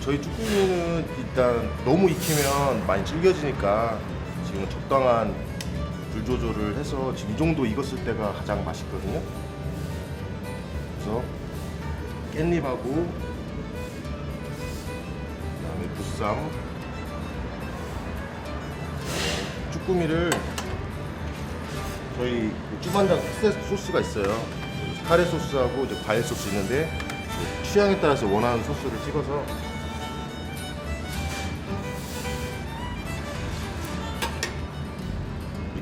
저희 쭈꾸미는 일단 너무 익히면 많이 질겨지니까 지금 적당한 불 조절을 해서 지금 이 정도 익었을 때가 가장 맛있거든요. 그래서 깻잎하고 그다음에 보쌈, 쭈꾸미를 저희 그 쭈반장 특색 소스가 있어요. 카레 소스하고 이제 과일 소스 있는데 취향에 따라서 원하는 소스를 찍어서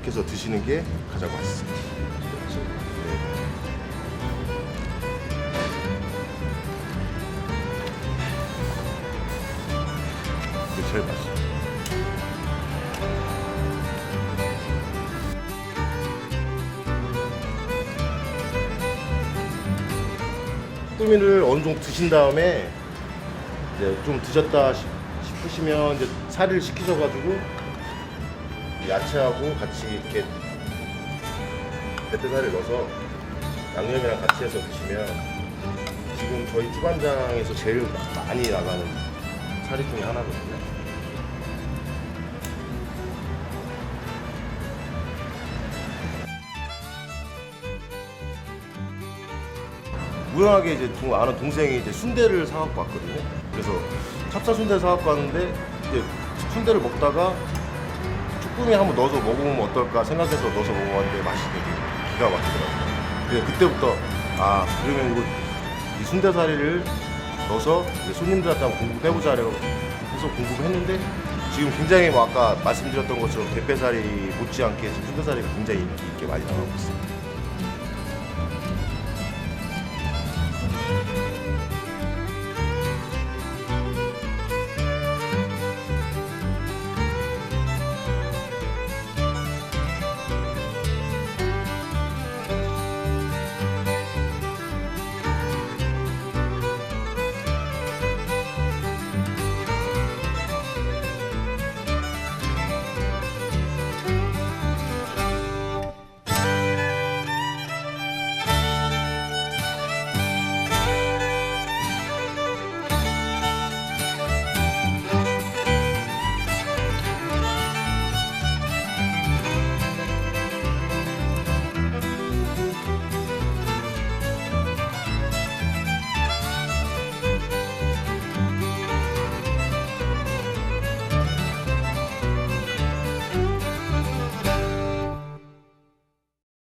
해서 드시는 게 가장 맛있습니다. 네. 제일 맛있어요. 꿀미를 어느 정도 드신 다음에 이제 좀 드셨다 싶- 싶으시면 이제 살을 식히셔가지고 야채하고 같이 이렇게 대패살을 넣어서 양념이랑 같이 해서 드시면 지금 저희 주반장에서 제일 많이 나가는 사리 중에 하나거든요. 우연하게 이제 동- 아는 동생이 이제 순대를 사갖고 왔거든요. 그래서 찹쌀 순대 사갖고 왔는데 이제 순대를 먹다가 쭈꾸미 한번 넣어서 먹어보면 어떨까 생각해서 넣어서 먹어봤는데 맛이 되게 기가 막히더라고요. 그래서 그때부터 아 그러면 이거 이 순대사리를 넣어서 손님들한테 한번 공급해보자라고 해서 공급했는데 지금 굉장히 뭐 아까 말씀드렸던 것처럼 대패살이 못지않게 지금 순대사리가 굉장히 인기 있게 많이 나가고 있습니다.